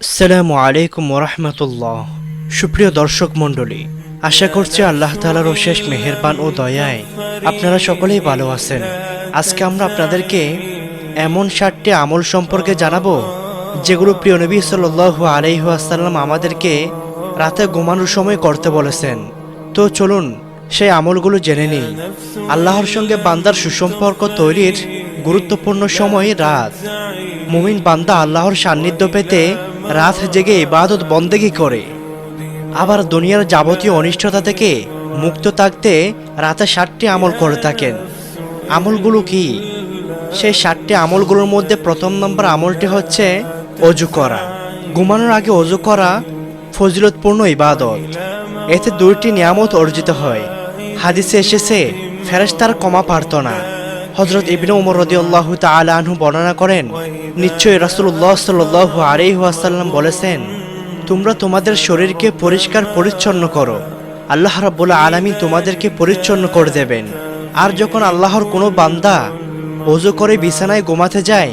আসসালামু আলাইকুম ওরহমতুল্লাহ সুপ্রিয় দর্শক মণ্ডলী, আশা করছি আল্লাহ তালার অশেষ মেহেরবান ও দয়ায় আপনারা সকলেই ভালো আছেন। আজকে আমরা আপনাদেরকে এমন ষাটটি আমল সম্পর্কে জানাব, যেগুলো প্রিয় নবী সাল্লু আলাইহাসাল্লাম আমাদেরকে রাতে ঘুমানোর সময় করতে বলেছেন। তো চলুন, সেই আমলগুলো জেনে নিই। আল্লাহর সঙ্গে বান্দার সুসম্পর্ক তৈরির গুরুত্বপূর্ণ সময় রাত। মুমিন বান্দা আল্লাহর সান্নিধ্য পেতে রাত জেগে ইবাদত বন্দেগি করে? আবার দুনিয়ার যাবতীয় অনিষ্টতা থেকে মুক্ত থাকতে রাতে ষাটটি আমল করে থাকেন। আমলগুলো কি? সেই ষাটটি আমলগুলোর মধ্যে প্রথম নম্বর আমলটি হচ্ছে অজু করা। ঘুমানোর আগে অজু করা ফজিলতপূর্ণ ইবাদত। এতে দুইটি নিয়ামত অর্জিত হয়। হাদিসে এসেছে, ফেরেশতার কমা পারত না হজরত ইবনে উমর রদিউল্লাহ তাআলা আনহু বর্ণনা করেন, নিশ্চয়ই রাসূলুল্লাহ সাল্লাল্লাহু আলাইহি ওয়াসাল্লাম বলেছেন, তোমরা তোমাদের শরীরকে পরিষ্কার পরিচ্ছন্ন করো। আল্লাহ রাব্বুল আলামিন তোমাদেরকে পরিচ্ছন্ন করে দেবেন। আর যখন আল্লাহর কোনো বান্দা অজু করে বিছানায় ঘুমাতে যায়,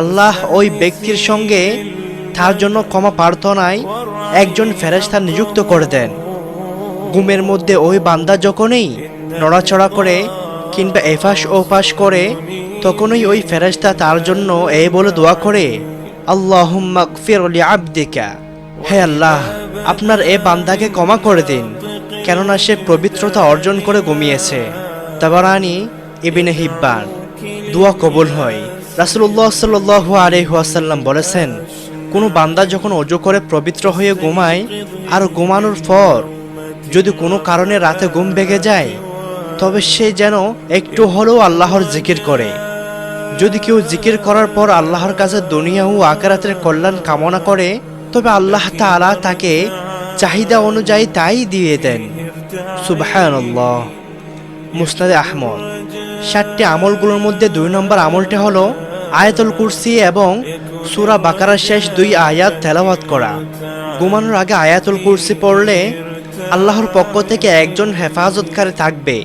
আল্লাহ ওই ব্যক্তির সঙ্গে তার জন্য ক্ষমা প্রার্থনায় একজন ফেরেশতা নিযুক্ত করে দেন। ঘুমের মধ্যে ওই বান্দা যখনই নড়াচড়া করে কিংবা এফাস ওফাস করে, তখনই ওই ফেরেশতা তার জন্য এ বলে দোয়া করে আল্লাহ হে আল্লাহ, আপনার এ বান্দাকে ক্ষমা করে দিন, কেননা সে পবিত্রতা অর্জন করে ঘুমিয়েছে। তাবারানি ইবিনে হিব্বান, দোয়া কবুল হয়। রাসুল্লাহ সাল্লাহ আলহাসাল্লাম বলেছেন, কোনো বান্দা যখন অজু করে পবিত্র হয়ে ঘুমায়, আর ঘুমানোর পর যদি কোনো কারণে রাতে ঘুম ভেঙে যায় তবে সে যেন একটু হলেও আল্লাহর জিকির করে। যদি কেউ জিকির করার পর আল্লাহর কাছে দুনিয়া ও আকারাতের কল্যাণ কামনা করে, তবে আল্লাহ তাআলা তাকে চাহিদা অনুযায়ী তাই দিয়ে দেন। সুবহানাল্লাহ। মুসনাদে আহমদ। সাতটি আমলগুলোর মধ্যে দুই নম্বর আমলটি হলো আয়াতুল কুরসি এবং সুরা বাকারার শেষ দুই আয়াত তেলাওয়াত করা। ঘুমানোর আগে আয়াতুল কুরসি পড়লে আল্লাহর পক্ষ থেকে একজন হেফাজতকারী থাকবে।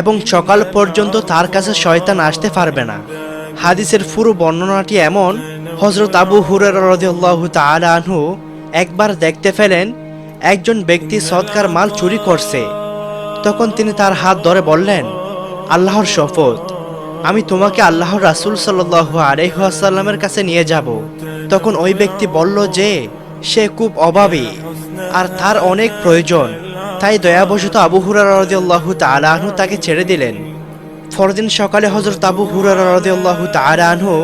এবং সকাল পর্যন্ত তার কাছে শয়তান আসতে পারবে না। হাদিসের পুরো বর্ণনাটি এমন হজরত আবু তাআলা আনহু একবার দেখতে ফেলেন একজন ব্যক্তি সৎকার মাল চুরি করছে। তখন তিনি তার হাত ধরে বললেন, আল্লাহর শপথ, আমি তোমাকে আল্লাহর রাসূল সাল্লাল্লাহু আলাইহি ওয়াসাল্লামের কাছে নিয়ে যাব। তখন ওই ব্যক্তি বলল যে, সে খুব অভাবী, আর তার অনেক প্রয়োজন। তাই দয়াবশত আবু হুরারা রাদিয়াল্লাহু তাআলা আনহু তাকে ছেড়ে দিলেন। পরদিন সকালে হজরত আবু হুরারা রাদিয়াল্লাহু তাআলা আনহু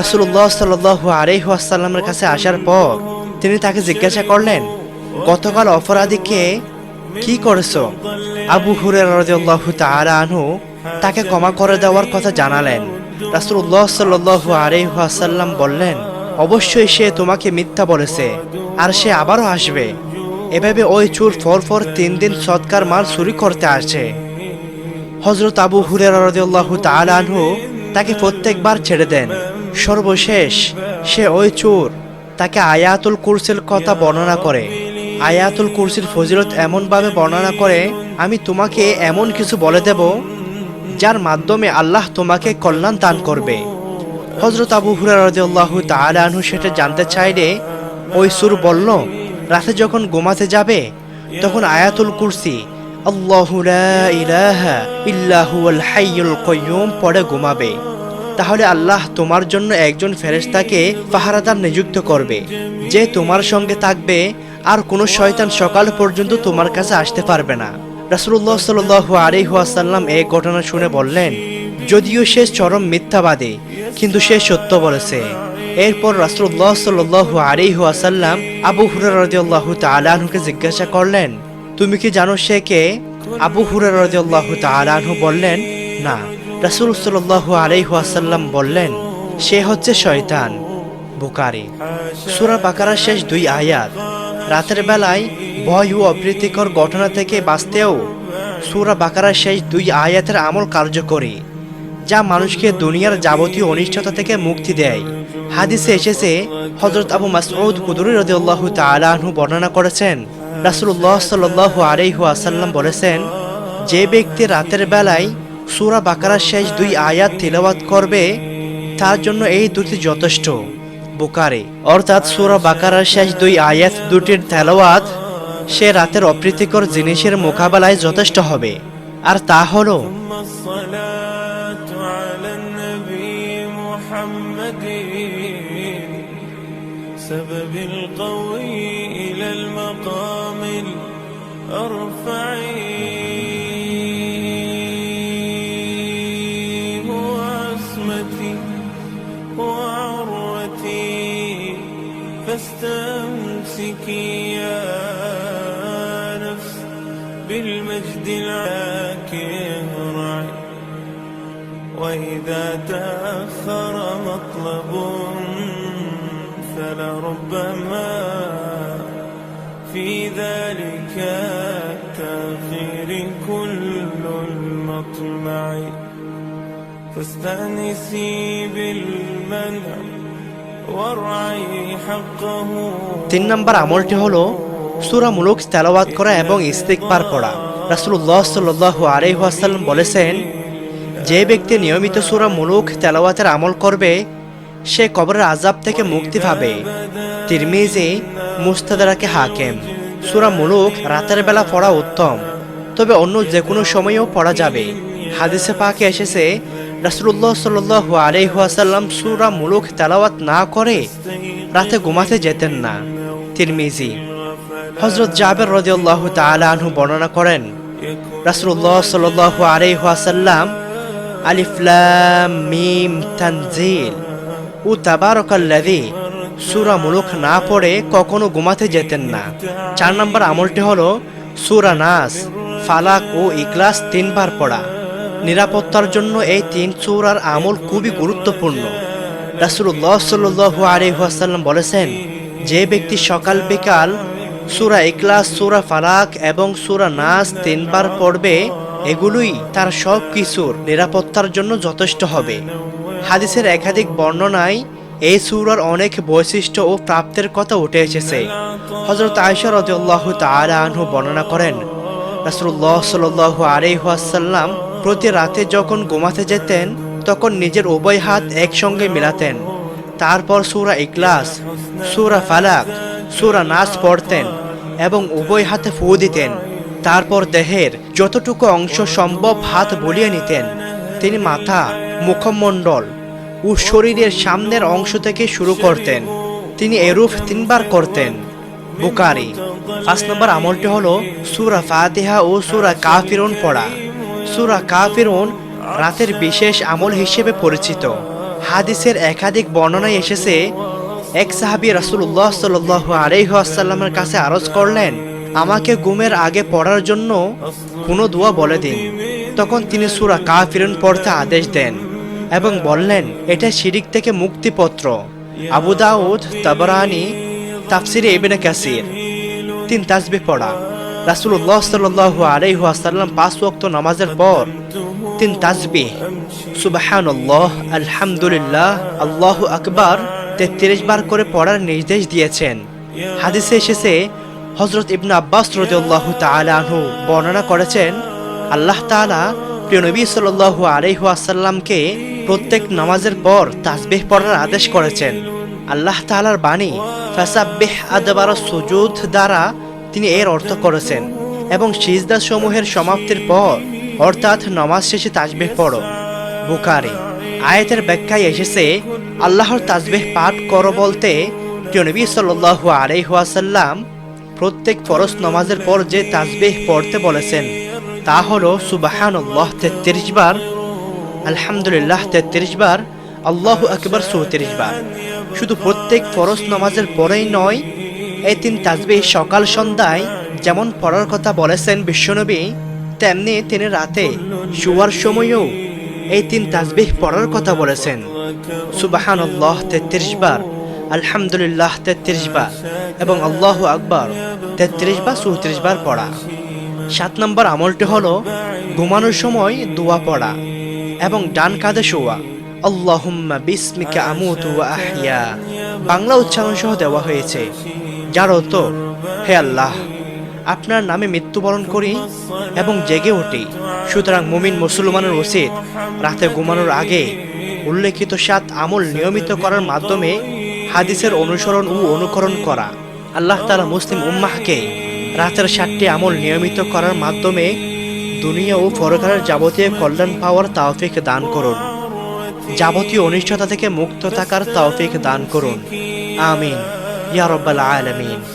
রাসূলুল্লাহ সাল্লাল্লাহু আলাইহি ওয়াসাল্লামের কাছে আসার পর তিনি তাকে জিজ্ঞাসা করলেন, গতকাল অপরাধীকে কি? করেছ? আবু হুরারা রাদিয়াল্লাহু তাআলা আনহু তাকে ক্ষমা করে দেওয়ার কথা জানালেন। রাসূলুল্লাহ সাল্লাল্লাহু আলাইহি ওয়াসাল্লাম বললেন, অবশ্যই সে তোমাকে মিথ্যা বলেছে, আর সে আবারও আসবে। এভাবে ওই চুর ফর ফর তিন দিন সৎকার মাল চুরি করতে আসে হজরত আবু হুরের রাদিয়াল্লাহু তাআলা আনহু তাকে প্রত্যেকবার ছেড়ে দেন। সর্বশেষ সে ওই চোর তাকে আয়াতুল কুরসির কথা বর্ণনা করে। আয়াতুল কুরসির ফজিলত এমনভাবে বর্ণনা করে, আমি তোমাকে এমন কিছু বলে দেব যার মাধ্যমে আল্লাহ তোমাকে কল্যাণ দান করবে। হজরত আবু হুরার রাদিয়াল্লাহু তাআলা আনহু সেটা জানতে চাইলে ওই সুর বলল রাতে যখন ঘুমাতে যাবে, তখন আয়াতুল কুরসি পড়ে ঘুমাবে। তাহলে আল্লাহ তোমার জন্য একজন ফেরেশতাকে পাহারাদার নিযুক্ত করবে, যে তোমার সঙ্গে থাকবে, আর কোনো শয়তান সকাল পর্যন্ত তোমার কাছে আসতে পারবে না। রাসূলুল্লাহ সাল্লাল্লাহু আলাইহি ওয়াসাল্লাম এই ঘটনা শুনে বললেন, যদিও সে চরম মিথ্যাবাদী, কিন্তু সে সত্য বলেছে। এরপর রাসূলুল্লাহ সাল্লাল্লাহু আলাইহি ওয়াসাল্লাম আবু হুরায়রা রাদিয়াল্লাহু তাআলা আনহুকে জিজ্ঞাসা করলেন, তুমি কি জানো সে কে? আবু হুরায়রা রাদিয়াল্লাহু তাআলা আনহু বললেন, না। রাসূল সাল্লাল্লাহু আলাইহি ওয়াসাল্লাম বললেন, সে হচ্ছে শয়তান। বুকারি সুরা বাকারার শেষ দুই আয়াত, রাতের বেলায় ভয় ও অপ্রীতিকর ঘটনা থেকে বাঁচতেও সুরা বাকারার শেষ দুই আয়াতের আমল কার্যকরী। যা মানুষকে দুনিয়ার যাবতীয় অনিষ্টতা থেকে মুক্তি দেয়। হাদিসে এসেছে হজরত আবু মাসউদ কুদুরি রাদিয়াল্লাহু তাআলা আনহু বর্ণনা করেছেন, রাসূলুল্লাহ সাল্লাল্লাহু আলাইহি ওয়াসাল্লাম বলেছেন, যে ব্যক্তি রাতের বেলায় সুরা বাকারার শেষ দুই আয়াত তিলাওয়াত করবে, তার জন্য এই দুটি যথেষ্ট। বোকারে অর্থাৎ সুরা বাকারার শেষ দুই আয়াত দুটির তেলাওয়াত সে রাতের অপ্রীতিকর জিনিসের মোকাবেলায় যথেষ্ট হবে। আর তা হলো على النبي محمد. سبب القوي إلى المقام الأرفع. هو عصمتي وعروتي فاستمسكي يا نفس بالمجد العاكر وإذا تأخر مطلب فلربما في ذلك التأخير كل المطمع فاستأنسي بالمنع وارعي حقه তিন নম্বর আমলটি হলো সুরা মুলুক তেলাওয়াত করা এবং ইস্তিকবার পড়া রাসূলুল্লাহ সাল্লাল্লাহু আলাইহি ওয়াসাল্লাম বলেছেন যে ব্যক্তি নিয়মিত সুরা মুলুক তেলাওয়াতের আমল করবে, সে কবরের আজাব থেকে মুক্তি পাবে। তিরমিজি, মুস্তাদারাকে হাকেম। সুরা মুলুক রাতের বেলা পড়া উত্তম, তবে অন্য যে কোনো সময়েও পড়া যাবে। হাদিসে পাকে এসেছে, রাসূলুল্লাহ সাল্লাল্লাহু আলাইহি ওয়াসাল্লাম সূরা মুলুক তেলাওয়াত না করে রাতে ঘুমাতে যেতেন না। তিরমিজি, হযরত জাবের রাদিয়াল্লাহু তাআলা আনহু বর্ণনা করেন, রাসূলুল্লাহ সাল্লাল্লাহু আলাইহি ওয়াসাল্লাম আলিফ মিম তানজিল। ও তাবারাকাল্লাযী। সূরা মুলুক না পড়ে কখনো ঘুমাতে যেতেন না। চার নম্বর আমলটি হলো সুরা নাস, ফালাক ও ইখলাস তিনবার পড়া। নিরাপত্তার জন্য এই তিন সূরার আমল খুবই গুরুত্বপূর্ণ। রাসূলুল্লাহ সাল্লাল্লাহু আলাইহি ওয়াসাল্লাম বলেছেন, যে ব্যক্তি সকাল বিকাল সূরা ইখলাস, সুরা ফালাক এবং সুরা নাস তিনবার পড়বে এগুলোই তার সব কিছুর নিরাপত্তার জন্য যথেষ্ট হবে। হাদিসের একাধিক বর্ণনায় এই সুরার অনেক বৈশিষ্ট্য ও প্রাপ্তের কথা উঠে এসেছে। হযরত আয়েশা রাদিয়াল্লাহু তাআলা আনহু বর্ণনা করেন, রাসূলুল্লাহ সাল্লাল্লাহু আলাইহি ওয়াসাল্লাম প্রতি রাতে যখন ঘুমাতে যেতেন, তখন নিজের উভয় হাত একসঙ্গে মিলাতেন। তারপর সুরা ইকলাস সুরা ফালাক, সুরা নাস পড়তেন এবং উভয় হাতে ফু দিতেন। তারপর দেহের যতটুকু অংশ সম্ভব হাত বলিয়ে নিতেন। তিনি মাথা, মুখমণ্ডল ও শরীরের সামনের অংশ থেকে শুরু করতেন। তিনি এরূপ তিনবার করতেন। বুকারি পাঁচ নম্বর আমলটি হলো সুরা ফাতিহা ও সুরা কাফিরুন পড়া। সুরা কাফিরুন রাতের বিশেষ আমল হিসেবে পরিচিত। হাদিসের একাধিক বর্ণনায় এসেছে, এক সাহাবী রাসূলুল্লাহ সাল্লাল্লাহু আলাইহি ওয়াসাল্লামের কাছে আরজ করলেন আমাকে ঘুমের আগে পড়ার জন্য কোনো দোয়া বলে দিন। তখন তিনি সুরা কা কাফিরুন পড়তে আদেশ দেন এবং বললেন, এটা শিরিক থেকে মুক্তিপত্র। আবু দাউদ, তাবরানি, তাফসিরে ইবনে কাসির। তিন তাসবিহ পড়া। রাসূলুল্লাহ সাল্লাল্লাহু আলাইহি ওয়াসাল্লাম পাঁচ ওয়াক্ত নামাজের পর তিন তাসবি সুবহানাল্লাহ, আলহামদুলিল্লাহ, আল্লাহ আকবার, তেত্রিশ বার করে পড়ার নির্দেশ দিয়েছেন। হাদিসে এসেছে হজরত ইবনে আব্বাস রাদিয়াল্লাহু তাআলা আনহু বর্ণনা করেছেন, আল্লাহ তাআলা প্রিয় নবী সাল্লাল্লাহু আলাইহি ওয়াসাল্লামকে প্রত্যেক নামাজের পর তাসবিহ পড়ার আদেশ করেছেন। আল্লাহ তাআলার বাণী, ফাসাব্বিহ আদবার সুজুদ দ্বারা তিনি এর অর্থ করেছেন এবং সিজদা সমূহের সমাপ্তির পর অর্থাৎ নামাজ শেষে তাসবিহ পড়ো। বুখারি, আয়াতের ব্যাখ্যায় এসেছে, আল্লাহর তাসবিহ পাঠ করো বলতে প্রিয় নবী সাল্লাল্লাহু আলাইহি ওয়াসাল্লাম প্রত্যেক ফরজ নামাজের পর যে তাজবেহ পড়তে বলেছেন, তা হলো সুবাহানুল্লাহ তেত্রিশ বার, আলহামদুলিল্লাহ তেত্রিশ বার, আল্লাহ আকবর চৌত্রিশ বার। শুধু প্রত্যেক ফরজ নামাজের পরেই নয়, এই তিন তাজবেহ সকাল সন্ধ্যায় যেমন পড়ার কথা বলেছেন বিশ্বনবী, তেমনি তিনি রাতে শুয়ার সময়ও এই তিন তাসবিহ পড়ার কথা বলেছেন। সুবাহানুল্লাহ তেত্রিশ বার। আলহামদুলিল্লাহ, তেত্রিশ বার এবং আল্লাহ আকবর, তেত্রিশ বা চৌত্রিশ বার পড়া। সাত নম্বর আমলটি হলো ঘুমানোর সময় দোয়া পড়া এবং ডান কাঁধে শোয়া। আল্লাহুম্মা বিসমিকা আমুতু ওয়া আহইয়া। বাংলা উচ্চারণ সহ দেওয়া হয়েছে, যার অর্থ, হে আল্লাহ, আপনার নামে মৃত্যুবরণ করি এবং জেগে উঠি। সুতরাং মুমিন মুসলমানের উচিত রাতে ঘুমানোর আগে উল্লেখিত সাত আমল নিয়মিত করার মাধ্যমে হাদিসের অনুসরণ ও অনুকরণ করা। আল্লাহ তালা মুসলিম উম্মাহকে রাতের সাতটি আমল নিয়মিত করার মাধ্যমে দুনিয়া ও পরকালের যাবতীয় কল্যাণ পাওয়ার তাওফিক দান করুন। যাবতীয় অনিষ্টতা থেকে মুক্ত থাকার তাওফিক দান করুন। আমিন। ইয়ারব্বাল রব্বাল আলামিন।